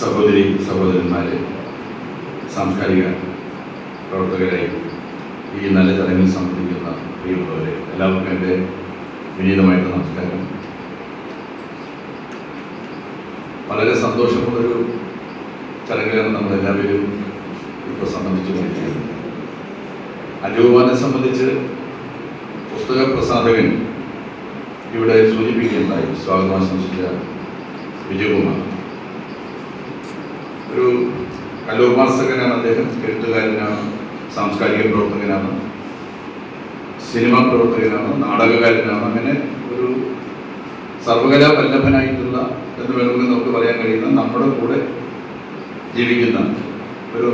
സഹോദരി സഹോദരന്മാരെ സാംസ്കാരിക പ്രവർത്തകരെ ഈ നല്ല ചടങ്ങിൽ സംബന്ധിക്കുന്ന പ്രിയമുള്ളവരെ എല്ലാവർക്കും എന്റെ വിനീതമായിട്ട് നമസ്കാരം. വളരെ സന്തോഷമുള്ളൊരു ചടങ്ങിലാണ് നമ്മളെല്ലാവരും ഇപ്പോൾ സംബന്ധിച്ചു കൊണ്ടിരിക്കുന്നത് അജുകുമാരനെ സംബന്ധിച്ച് പുസ്തക പ്രസാധകൻ ഇവിടെ സൂചിപ്പിക്കുകയുണ്ടായി സ്വാഗതം ആശംസിച്ച വിജയകുമാർ. ഒരു കലോപാസകനാണ് അദ്ദേഹം എഴുത്തുകാരനാണ് സാംസ്കാരിക പ്രവർത്തകനാണ് സിനിമാ പ്രവർത്തകനാണ് നാടകകാരനാണ്. അങ്ങനെ ഒരു സർവകലാ വല്ലഭനായിട്ടുള്ള എന്ന് വേണമെങ്കിൽ നമുക്ക് പറയാൻ കഴിയുന്ന നമ്മുടെ കൂടെ ജീവിക്കുന്ന ഒരു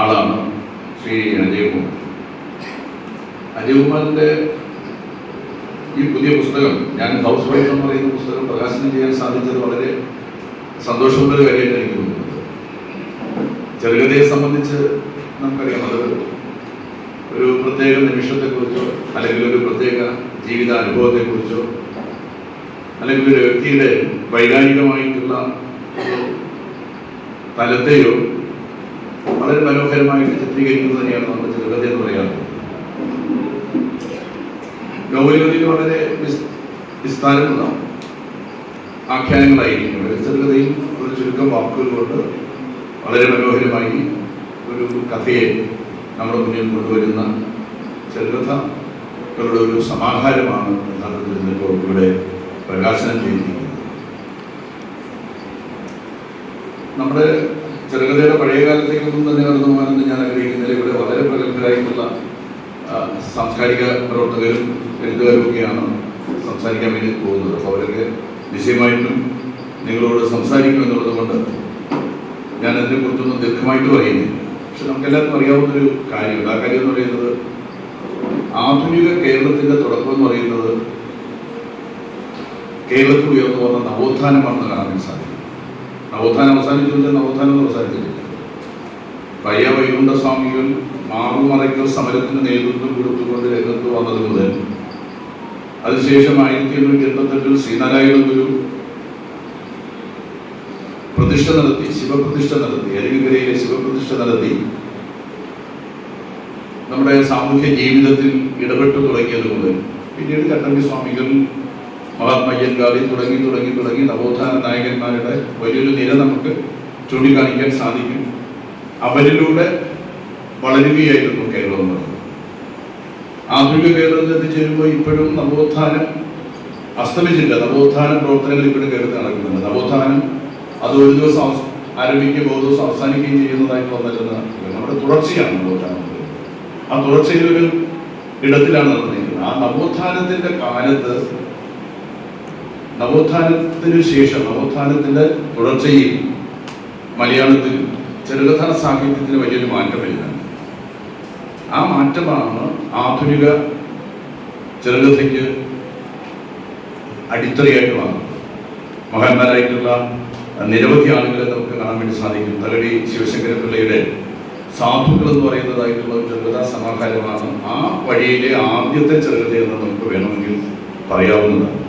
ആളാണ് ശ്രീ അജയകുമാർ. അജയകുമാറിന്റെ ഈ പുതിയ പുസ്തകം ഞാൻ ഹൗസ് വൈഫ് എന്ന് പറയുന്ന പുസ്തകം പ്രകാശനം ചെയ്യാൻ സാധിച്ചത് വളരെ സന്തോഷമുള്ള കാര്യമായിട്ട് എനിക്ക് തോന്നുന്നത് ചെറുകഥയെ സംബന്ധിച്ച് നമുക്കറിയാം അത് ഒരു പ്രത്യേക നിമിഷത്തെക്കുറിച്ചോ അല്ലെങ്കിൽ ഒരു പ്രത്യേക ജീവിത അനുഭവത്തെക്കുറിച്ചോ അല്ലെങ്കിൽ ഒരു വ്യക്തിയുടെ വൈകാരികമായിട്ടുള്ള തലത്തെയോ വളരെ മനോഹരമായിട്ട് ചിത്രീകരിക്കുന്നത് തന്നെയാണ് നമ്മുടെ ചെറുകഥ എന്ന് പറയാറ് നോവലുകളിൽ വളരെ വിസ്- വിസ്താരമുള്ള ആഖ്യാനങ്ങളായിരിക്കും ഒരു ചെറുകഥയിൽ ഒരു ചുരുക്കം വാക്കുകൾ കൊണ്ട് വളരെ മനോഹരമായി ഒരു കഥയെ നമ്മുടെ മുന്നിൽ കൊണ്ടുവരുന്ന ചെറുകഥകളുടെ ഒരു സമാഹാരമാണ് യഥാർത്ഥത്തിൽ ഇവിടെ പ്രകാശനം ചെയ്തിരിക്കുന്നത്. നമ്മുടെ ചെറുകഥയുടെ പഴയ കാലത്തേക്കൊന്നും തന്നെ കടന്നു പോകാനെന്ന് ഞാൻ ആഗ്രഹിക്കുന്നില്ല. ഇവിടെ വളരെ പ്രഗത്ഭരായിട്ടുള്ള സാംസ്കാരിക പ്രവർത്തകരും എഴുത്തുകാരും ഒക്കെയാണ് സംസാരിക്കാൻ വേണ്ടി പോകുന്നത്. അപ്പോൾ അവരൊക്കെ നിശ്ചയമായിട്ടും നിങ്ങളോട് സംസാരിക്കുമെന്നുള്ളത് കൊണ്ട് ഞാൻ അതിനെക്കുറിച്ചൊന്നും ദീർഘമായിട്ട് പറയുന്നില്ല. പക്ഷെ നമുക്കെല്ലാവർക്കും അറിയാവുന്നൊരു കാര്യമുണ്ട്. ആ കാര്യം എന്ന് പറയുന്നത് ആധുനിക കേരളത്തിന്റെ തുടക്കം എന്ന് പറയുന്നത് കേരളത്തിൽ ഉയർന്നു വന്ന നവോത്ഥാനമാണെന്ന് കാണാൻ സാധിക്കും. നവോത്ഥാനം അവസാനിച്ചു വെച്ചാൽ നവോത്ഥാനം അവസാനിച്ചില്ല പയ്യ വൈകുണ്ഠസ്വാമികൾ മാറുമറയ്ക്കൽ സമരത്തിന് നേതൃത്വം കൊടുത്തുകൊണ്ട് രംഗത്ത് വന്നത് മുതൽ അതിനുശേഷം ആയിരത്തി എണ്ണൂറ്റി എൺപത്തെട്ടിൽ ശ്രീനാരായണ ഗുരു പ്രതിഷ്ഠ നടത്തി ശിവപ്രതിഷ്ഠ നടത്തി അരുവിക്കരയിലെ ശിവപ്രതിഷ്ഠ നടത്തി. നമ്മുടെ സാമൂഹ്യ ജീവിതത്തിൽ ഇടപെട്ടു തുടങ്ങിയത് മുതൽ പിന്നീട് കട്ടമ്പി സ്വാമികൾ മഹാത്മയ്യൻകാളി തുടങ്ങി തുടങ്ങി തുടങ്ങി നവോത്ഥാന നായകന്മാരുടെ വലിയൊരു നിര നമുക്ക് ചൂണ്ടിക്കാണിക്കാൻ സാധിക്കും. അവരിലൂടെ വളരുകയായിരുന്നു. ആധുനിക കേരളത്തിൽ എത്തിച്ചേരുമ്പോൾ ഇപ്പോഴും നവോത്ഥാനം അസ്തമിച്ചില്ല നവോത്ഥാന പ്രവർത്തനങ്ങൾ ഇപ്പോഴും കേരളത്തിൽ നടക്കുന്നുണ്ട്. നവോത്ഥാനം അത് ഒരു ദിവസം ആരംഭിക്കുകയും ഒരു ദിവസം അവസാനിക്കുകയും ചെയ്യുന്നതായിട്ട് വന്നിരുന്ന നമ്മുടെ തുടർച്ചയാണ് നവോത്ഥാനം. ആ തുടർച്ചയിലൊരു ഇടത്തിലാണ് നടന്നിരിക്കുന്നത്. ആ നവോത്ഥാനത്തിന്റെ കാലത്ത് നവോത്ഥാനത്തിന് ശേഷം നവോത്ഥാനത്തിന്റെ തുടർച്ചയിൽ മലയാളത്തിൽ ചെറുകഥാ സാഹിത്യത്തിന് വലിയൊരു മാറ്റം വരുന്നുണ്ട് ആ മാറ്റമാണ് ആധുനിക ചെറുകഥയ്ക്ക് അടിത്തറയായിട്ട് വന്നത്. മഹാന്മാരായിട്ടുള്ള നിരവധി ആളുകളെ നമുക്ക് കാണാൻ വേണ്ടി സാധിക്കും. തകഴി ശിവശങ്കര പിള്ളയുടെ സാധുക്കൾ എന്ന് പറയുന്നതായിട്ടുള്ള ഒരു ചെറുകഥാ സമാഹാരമാണ് ആ വഴിയിലെ ആദ്യത്തെ ചെറുകഥ എന്ന് നമുക്ക് വേണമെങ്കിൽ പറയാവുന്നതാണ്.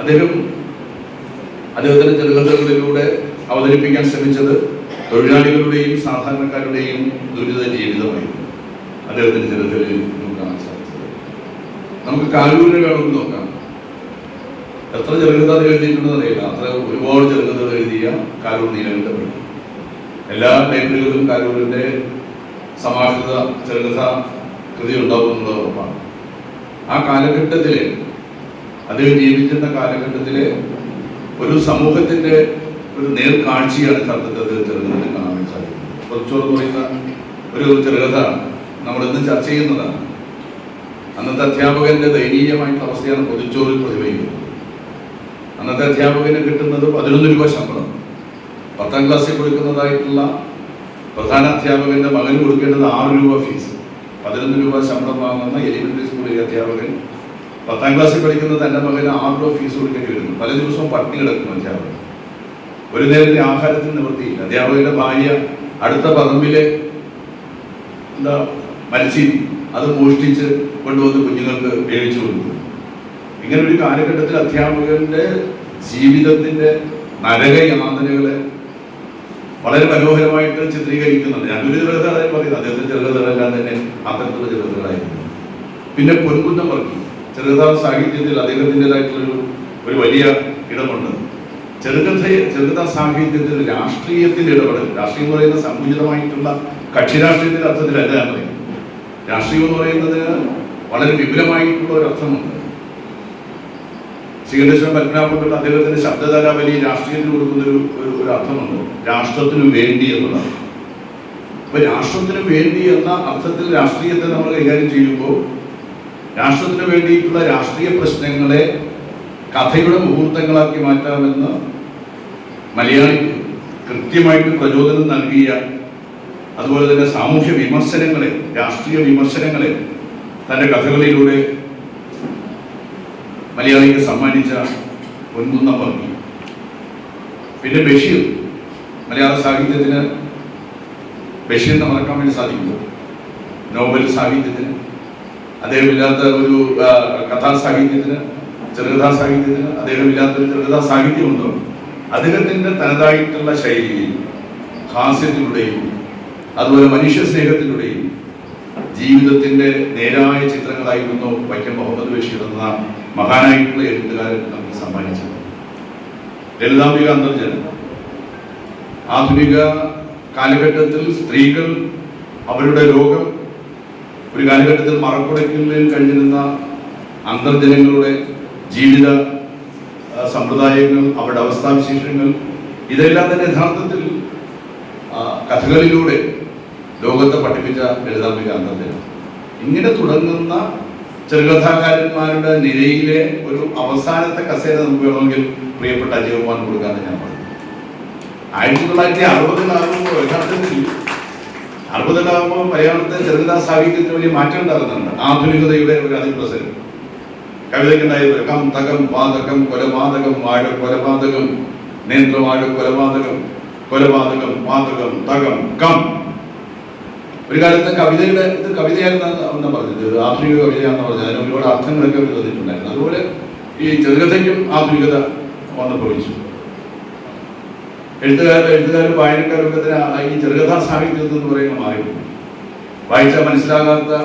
അദ്ദേഹം അദ്ദേഹത്തിന്റെ ചെറുകഥകളിലൂടെ അവതരിപ്പിക്കാൻ ശ്രമിച്ചത് തൊഴിലാളികളുടെയും സാധാരണക്കാരുടെയും ദുരിത ജീവിതമായിരുന്നു. അദ്ദേഹത്തിന്റെ നമുക്ക് കാണാൻ സാധിച്ചത്. നമുക്ക് കാലൂരിനെ വേണമെന്ന് നോക്കാം. എത്ര ചെറുകഥ എഴുതിയിട്ടുണ്ടെന്ന് അറിയില്ല. അത്ര ഒരുപാട് ചെറുകഥകൾ എഴുതിയ കാലൂർ നീലകണ്ഠപ്പെട്ടു എല്ലാ ലൈബ്രറികളിലും കാലൂരിന്റെ സമാഹൃത ചെറുകഥ കൃതി ഉണ്ടാവുന്നത് ഉറപ്പാണ്. ആ കാലഘട്ടത്തിലെ അദ്ദേഹം ജീവിച്ചിരുന്ന കാലഘട്ടത്തിലെ ഒരു സമൂഹത്തിന്റെ ഒരു നേർക്കാഴ്ചയാണ് ചർച്ചത്തിൽ അദ്ദേഹം ചെറുകഥയിൽ കാണാൻ സാധിക്കുന്നത്. പൊതിച്ചോറ് പറയുന്ന ഒരു ചെറുകഥ നമ്മൾ ഇന്ന് ചർച്ച ചെയ്യുന്നതാണ്. അന്നത്തെ അധ്യാപകന്റെ ദയനീയമായിട്ടുള്ള അവസ്ഥയാണ് പൊതുച്ചോറിൽ പ്രതിഫലിക്കുന്നത്. അന്നത്തെ അധ്യാപകന് കിട്ടുന്നത് പതിനൊന്ന് രൂപ ശമ്പളം. പത്താം ക്ലാസ്സിൽ കൊടുക്കുന്നതായിട്ടുള്ള പ്രധാന അധ്യാപകന്റെ മകന് കൊടുക്കേണ്ടത് ആറ് രൂപ ഫീസ്. പതിനൊന്ന് രൂപ ശമ്പളം വാങ്ങുന്ന എലിമെന്ററി സ്കൂളിലെ അധ്യാപകൻ പത്താം ക്ലാസ്സിൽ പഠിക്കുന്ന തന്റെ മകന് ആറ് രൂപ ഫീസ് കൊടുക്കേണ്ടി വരുന്നു. പല ദിവസവും പട്ടിണി കിടക്കുന്നു അധ്യാപകൻ. ഒരു നേരത്തെ ആഹാരത്തിന് നിവൃത്തിയില്ല. അധ്യാപകന്റെ ഭാര്യ അടുത്ത പറമ്പിലെ എന്താ മത്സ്യം അത് മോഷ്ടിച്ച് കൊണ്ടുവന്ന് കുഞ്ഞുങ്ങൾക്ക് വേവിച്ചു കൊടുക്കും ഇങ്ങനെ ഒരു കാലഘട്ടത്തിൽ അധ്യാപകന്റെ ജീവിതത്തിന്റെ നരകയാതനകളെ വളരെ മനോഹരമായിട്ട് ചിത്രീകരിക്കുന്നുണ്ട്. ഞാനൊരു ചെറുകഥകളെ പറയുന്നത്. അദ്ദേഹത്തിന്റെ ചെറുകഥകളെല്ലാം തന്നെ അത്തരത്തിലുള്ള ചെറുകഥകളായിരുന്നു. പിന്നെ പൊൻകുന്നം വർക്കി. ചെറുകഥാ സാഹിത്യത്തിൽ അദ്ദേഹത്തിന്റെതായിട്ടുള്ളൊരു ഒരു വലിയ ഇടമുണ്ട്. ചെറുകഥ ചെറുകഥാ സാഹിത്യത്തിൽ രാഷ്ട്രീയത്തിന്റെ ഇടപെടൽ രാഷ്ട്രീയം എന്ന് പറയുന്ന സങ്കുചിതമായിട്ടുള്ള കക്ഷി രാഷ്ട്രീയത്തിന്റെ അർത്ഥത്തിലല്ല ഞാൻ പറയുന്നത്. രാഷ്ട്രീയം എന്ന് പറയുന്നത് വളരെ വിപുലമായിട്ടുള്ള ഒരു അർത്ഥമുണ്ട് ശ്രീകണ്ഠേശ്വരം പത്മനാഭപ്പെട്ട അദ്ദേഹത്തിന്റെ ശബ്ദധാര വലിയ രാഷ്ട്രീയത്തിന് കൊടുക്കുന്ന ഒരു- ഒരു അർത്ഥമുണ്ട്. രാഷ്ട്രത്തിനു വേണ്ടി എന്നുള്ളതാണ്. അപ്പൊ രാഷ്ട്രത്തിനു വേണ്ടി എന്ന അർത്ഥത്തിൽ രാഷ്ട്രീയത്തെ നമ്മൾ കൈകാര്യം ചെയ്യുമ്പോൾ രാഷ്ട്രത്തിന് വേണ്ടിയിട്ടുള്ള രാഷ്ട്രീയ പ്രശ്നങ്ങളെ കഥയുടെ മുഹൂർത്തങ്ങളാക്കി മാറ്റാമെന്ന് മലയാളിക്ക് കൃത്യമായിട്ട് പ്രചോദനം നൽകിയ അതുപോലെ തന്നെ സാമൂഹ്യ വിമർശനങ്ങളെ രാഷ്ട്രീയ വിമർശനങ്ങളെ തന്റെ കഥകളിലൂടെ മലയാളിക്ക് സമ്മാനിച്ച പൊൻകുന്നം വർക്കി പിന്നെ ബഷീർ മലയാള സാഹിത്യത്തിന് ബഷീറിനെ മറക്കാൻ വേണ്ടി സാധിക്കുമോ? നോവൽ സാഹിത്യത്തിന് അദ്ദേഹമില്ലാത്ത ഒരു കഥാ സാഹിത്യത്തിന് ചെറുകഥാ സാഹിത്യത്തിന് അദ്ദേഹമില്ലാത്ത ഒരു ചെറുകഥാ സാഹിത്യമുണ്ടോ? അദ്ദേഹത്തിന്റെ തനതായിട്ടുള്ള ശൈലിയിൽ ഹാസ്യത്തിലൂടെയും അതുപോലെ മനുഷ്യ സ്നേഹത്തിലൂടെയും ജീവിതത്തിന്റെ നേരായ ചിത്രങ്ങളായിരുന്നു വൈക്കം മുഹമ്മദ് ബഷീർ എന്ന മഹാനായിട്ടുള്ള എഴുത്തുകാരൻ നമുക്ക് സമ്മാനിച്ചത്. ലളിതാംബിക അന്തർജനം. ആധുനിക കാലഘട്ടത്തിൽ സ്ത്രീകൾ അവരുടെ രോഗം ഒരു കാലഘട്ടത്തിൽ മറക്കുടയ്ക്കുന്നതിൽ കഴിഞ്ഞിരുന്ന അന്തർജനങ്ങളുടെ ജീവിത സമ്പ്രദായങ്ങൾ അവരുടെ അവസ്ഥാവിശേഷങ്ങൾ ഇതെല്ലാം തന്നെ യഥാർത്ഥത്തിൽ കഥകളിലൂടെ ലോകത്തെ പഠിപ്പിച്ച ലളിതാംബിക അന്തദ്ദേഹം ഇങ്ങനെ തുടങ്ങുന്ന ചെറുകഥാകാരന്മാരുടെ നിരയിലെ ഒരു അവസാനത്തെ കസേര നമുക്ക് വേണമെങ്കിൽ പ്രിയപ്പെട്ട അജയകുമാർ കൊടുക്കാമെന്ന് ഞാൻ പറഞ്ഞു. ആയിരത്തി തൊള്ളായിരത്തി അറുപതിലാകുമ്പോൾ യഥാർത്ഥത്തിൽ അറുപതിലാകുമ്പോൾ മലയാളത്തെ ചെറുകഥാ സാഹിത്യത്തിന് വലിയ മാറ്റം ഉണ്ടാകുന്നുണ്ട്. ആധുനികതയുടെ ഒരു അതിപ്രസരം. കവിതയ്ക്കുണ്ടായ കം തകം പാതകം കൊലപാതകം വാഴ കൊലപാതകം നേന്ത്രവാഴ കൊലപാതകം കൊലപാതകം പാതകം തകം കം ഒരു കാലത്ത് കവിതയുടെ ഇത് കവിതയായിരുന്നു പറഞ്ഞത്. ആധുനിക കവിതയാണെന്ന് പറഞ്ഞത്. അതിന് ഒരുപാട് അർത്ഥങ്ങളൊക്കെ തന്നിട്ടുണ്ടായിരുന്നു. അതുപോലെ ഈ ചെറുകഥയ്ക്കും ആധുനികത വന്നു ഭവിച്ചു എഴുത്തുകാരും എഴുത്തുകാരും വായനക്കാരൊക്കെ തന്നെ ആ- ഈ ചെറുകഥാ സാഹിത്യത്തിൽ എന്ന് പറയുന്ന മാറി വായിച്ചാൽ മനസ്സിലാകാത്ത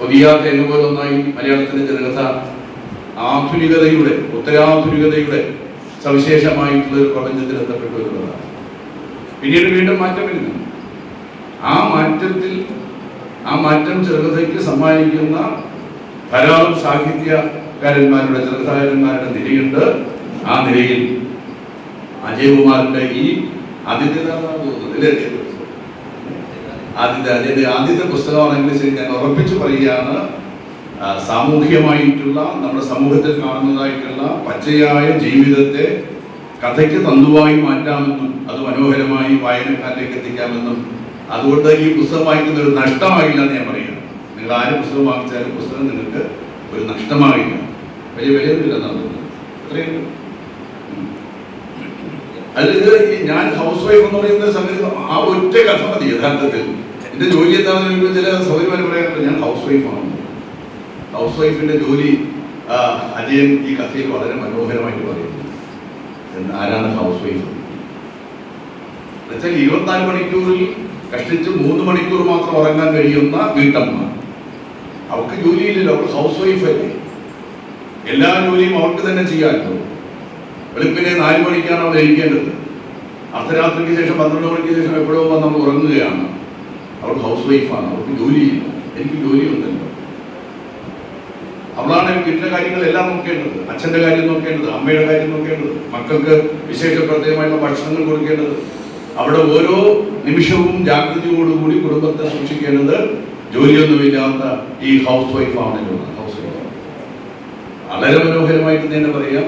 പൊതിയാത്ത എന്ന പോലെ ഒന്നായി മലയാളത്തിന്റെ ചെറുകഥ ആധുനികതയുടെ ഉത്തരാധുനികതയുടെ സവിശേഷമായിട്ടുള്ള ഒരു പ്രപഞ്ചത്തിൽ എത്തപ്പെട്ടു എന്നുള്ളതാണ്. പിന്നീട് വീണ്ടും മാറ്റം വരുന്നു ആ മാറ്റത്തിൽ ആ മാറ്റം ചെറുകഥയ്ക്ക് സമ്മാനിക്കുന്ന ധാരാളം സാഹിത്യകാരന്മാരുടെ ചെറുകഥാകാരന്മാരുടെ നിരയുണ്ട്. ആ നിരയിൽ അജയകുമാറിന്റെ ഈ ആദ്യത്തെ ആദ്യത്തെ ആദ്യത്തെ ആദ്യത്തെ പുസ്തകമാണെങ്കിൽ ശരി ഞാൻ ഉറപ്പിച്ചു പറയുകയാണ് സാമൂഹ്യമായിട്ടുള്ള നമ്മുടെ സമൂഹത്തിൽ കാണുന്നതായിട്ടുള്ള പച്ചയായ ജീവിതത്തെ കഥയ്ക്ക് തന്തുവായി മാറ്റാമെന്നും അത് മനോഹരമായി വായനക്കാരിലേക്ക് എത്തിക്കാമെന്നും അതുകൊണ്ട് ഈ പുസ്തകം വാങ്ങിക്കുന്ന ഒരു നഷ്ടമാകില്ല എന്ന് ഞാൻ പറയുക നിങ്ങൾ ആര് പുസ്തകം വാങ്ങിച്ചാലും പുസ്തകം നിങ്ങൾക്ക് ഒരു നഷ്ടമാകില്ല. വലിയ വിലയൊന്നുമില്ല എന്നാണ് തോന്നുന്നത്. അത്രയും ഞാൻ ഹൗസ് വൈഫ് എന്ന് പറയുന്ന സംഗതി ആ ഒറ്റ കഥ മതി യഥാർത്ഥത്തിൽ. എന്റെ ജോലി എന്താണെന്ന് ചോദിക്കുമ്പോൾ ചില സൗകര്യമായി പറയാറുണ്ട് ഞാൻ ഹൗസ് വൈഫാണ് ഹൗസ് വൈഫിന്റെ ജോലി അജയൻ ഈ കഥയിൽ വളരെ മനോഹരമായിട്ട് പറയുന്നു. ആരാണ് ഹൗസ് വൈഫ്? എന്നുവെച്ചാൽ ഇരുപത്തിനാല് മണിക്കൂറിൽ കഷ്ടിച്ച് മൂന്ന് മണിക്കൂർ മാത്രം ഉറങ്ങാൻ കഴിയുന്ന വീട്ടമ്മ. അവൾക്ക് ജോലിയില്ലല്ലോ അവൾ ഹൗസ് വൈഫ് അല്ലേ? എല്ലാ ജോലിയും അവർക്ക് തന്നെ ചെയ്യാമല്ലോ. വെളുപ്പിനെ നാല് മണിക്കാണ് അവൾ എഴുതിക്കേണ്ടത് അർദ്ധരാത്രിക്ക് ശേഷം പന്ത്രണ്ട് മണിക്ക് ശേഷം എപ്പോഴോ നമ്മൾ ഉറങ്ങുകയാണ്. അവൾ ഹൗസ് വൈഫാണ് അവൾക്ക് ജോലിയില്ല. എനിക്ക് ജോലിയുണ്ടല്ലോ. അവളാണ് വീട്ടിലെ കാര്യങ്ങളെല്ലാം നോക്കേണ്ടത്. അച്ഛന്റെ കാര്യം നോക്കേണ്ടത് അമ്മയുടെ കാര്യം നോക്കേണ്ടത് മക്കൾക്ക് വിശേഷ പ്രത്യേകമായിട്ടുള്ള ഭക്ഷണങ്ങൾ കൊടുക്കേണ്ടത്. അവിടെ ഓരോ നിമിഷവും ജാഗ്രതയോടുകൂടി കുടുംബത്തെ സൂക്ഷിക്കേണ്ടത് ജോലിയൊന്നുമില്ലാത്ത ഈ ഹൗസ് വൈഫ് ആണല്ലോ ഹൗസ് വൈഫ് വളരെ മനോഹരമായിട്ട് തന്നെ പറയാം.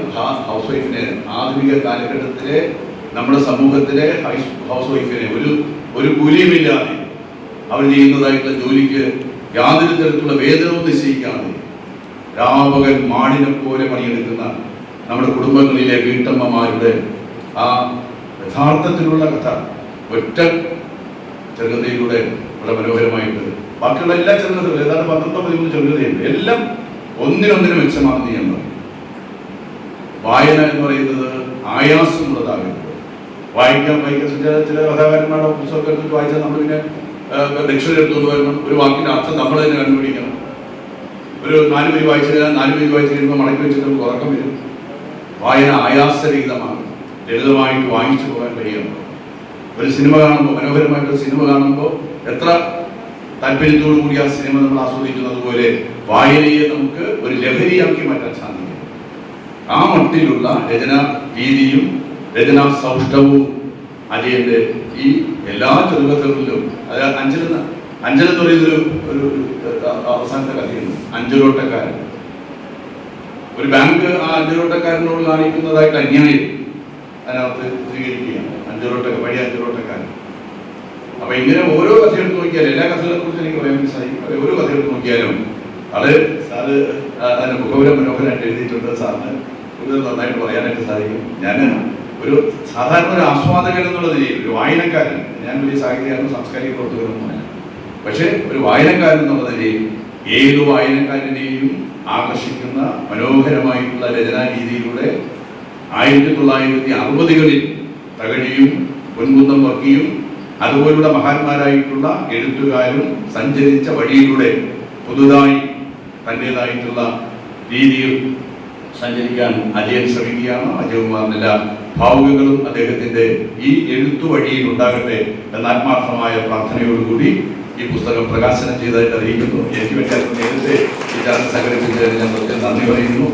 ഹൗസ് വൈഫിനെ ആധുനിക കാലഘട്ടത്തിലെ നമ്മുടെ സമൂഹത്തിലെ ഹൈസ് വൈഫിനെ ഒരു ഒരു കൂലിയുമില്ലാതെ അവർ ചെയ്യുന്നതായിട്ടുള്ള ജോലിക്ക് യാതൊരു തരത്തിലുള്ള വേതനവും നിശ്ചയിക്കാതെ രാപകൽ മാടിനെ പോലെ പണിയെടുക്കുന്ന നമ്മുടെ കുടുംബങ്ങളിലെ വീട്ടമ്മമാരുടെ ആ യഥാർത്ഥത്തിലുള്ള കഥ ഒറ്റ ചെറുകഥയിലൂടെ വളരെ മനോഹരമായിട്ട് ബാക്കിയുള്ള എല്ലാ ചെറുകഥകളും ഏതാണ്ട് പന്ത്രണ്ടോ പതിമൂന്ന് ചെറുകഥയുണ്ട്. എല്ലാം ഒന്നിനൊന്നിനും മെച്ചമാണെന്ന് ഞാൻ പറയും വായന എന്ന് പറയുന്നത് ആയാസമുള്ളതാകരുത്. വായിക്കാൻ വായിക്കാൻ ചില കഥാകാരന്മാരുടെ പുസ്തകമൊക്കെ എടുത്തിട്ട് വായിച്ചാൽ നമ്മൾ പിന്നെ ലക്ഷ്യം എടുത്തുകൊണ്ട് വരണം. ഒരു വാക്കിന്റെ അർത്ഥം നമ്മൾ തന്നെ കണ്ടുപിടിക്കണം. ഒരു നാല് പേര് വായിച്ചു കഴിഞ്ഞാൽ നാല് പേര് വായിച്ചു കഴിയുമ്പോൾ മടക്കി വെച്ചിട്ട് നമുക്ക് ഉറക്കം വരും. വായന ആയാസരഹിതമാണ്. ലളിതമായിട്ട് വാങ്ങിച്ചു പോകാൻ കഴിയുന്നു ഒരു സിനിമ കാണുമ്പോൾ മനോഹരമായിട്ടൊരു സിനിമ കാണുമ്പോൾ എത്ര താല്പര്യത്തോടു കൂടി ആ സിനിമ നമ്മൾ ആസ്വദിക്കുന്നത് പോലെ വായനയെ നമുക്ക് ഒരു ലഹരിയാക്കി മാറ്റാൻ സാധിക്കും. ആ മട്ടിലുള്ള രചനാ രീതിയും രചനാ സൗഷ്ടവും അജയന്റെ ഈ എല്ലാ ചെറുകഥകളിലും അതായത് അഞ്ചലെന്ന അഞ്ചലെന്ന് പറയുന്നൊരു ഒരു അവസാനത്തെ കഥയുണ്ട് അഞ്ചലോട്ടക്കാരൻ ഒരു ബാങ്ക് ആ അഞ്ചലോട്ടക്കാരനോട് കാണിക്കുന്നതായിട്ട് അന്യായം. അതിനകത്ത് സ്വീകരിക്കുകയാണ്. അഞ്ചുറോട്ടൊക്കെ വഴി അഞ്ചലോട്ടക്കാരൻ അപ്പൊ ഇങ്ങനെ ഓരോ കഥ എടുത്ത് നോക്കിയാലും എല്ലാ കഥകളെ കുറിച്ച് എനിക്ക് പറയാൻ മനസ്സിലായി സാധിക്കും അപ്പൊ ഓരോ കഥ എടുത്ത് നോക്കിയാലും അത് സാറ് അതിന്റെ മുഖപുര മനോഹരമായിട്ട് എഴുതിയിട്ടുണ്ട് സാറിന്. കൂടുതൽ നന്നായിട്ട് പറയാനായിട്ട് സാധിക്കും. ഞാൻ ഒരു സാധാരണ ഒരു ആസ്വാദകൻ എന്നുള്ള നിലയിൽ ഒരു വായനക്കാരൻ. ഞാൻ വലിയ സാഹിത്യകാരനും സാംസ്കാരിക പ്രവർത്തകരൊന്നുമല്ല പക്ഷേ ഒരു വായനക്കാരൻ എന്നുള്ള നിലയിൽ ഏത് വായനക്കാരനെയും ആകർഷിക്കുന്ന മനോഹരമായിട്ടുള്ള രചനാ രീതിയിലൂടെ ആയിരത്തി തൊള്ളായിരത്തി അറുപതുകളിൽ തകഴിയും പൊൻകുന്നം വർക്കിയും അതുപോലുള്ള മഹാന്മാരായിട്ടുള്ള എഴുത്തുകാരും സഞ്ചരിച്ച വഴിയിലൂടെ പുതുതായി തന്റെതായിട്ടുള്ള രീതിയിൽ സഞ്ചരിക്കാൻ അജയൻ ശ്രമിക്കുകയാണ്. അജയകുമാറിന് എല്ലാ ഭാവുകങ്ങളും അദ്ദേഹത്തിന്റെ ഈ എഴുത്തു വഴിയിൽ ഉണ്ടാകട്ടെ എന്ന ആത്മാർത്ഥമായ പ്രാർത്ഥനയോടുകൂടി ഈ പുസ്തകം പ്രകാശനം ചെയ്തതായിട്ട് അറിയിക്കുന്നു. എനിക്ക് അത് നേരത്തെ ഈ ചാനൽ സംഘടിപ്പിച്ചതിന് ഞാൻ നന്ദി പറയുന്നു.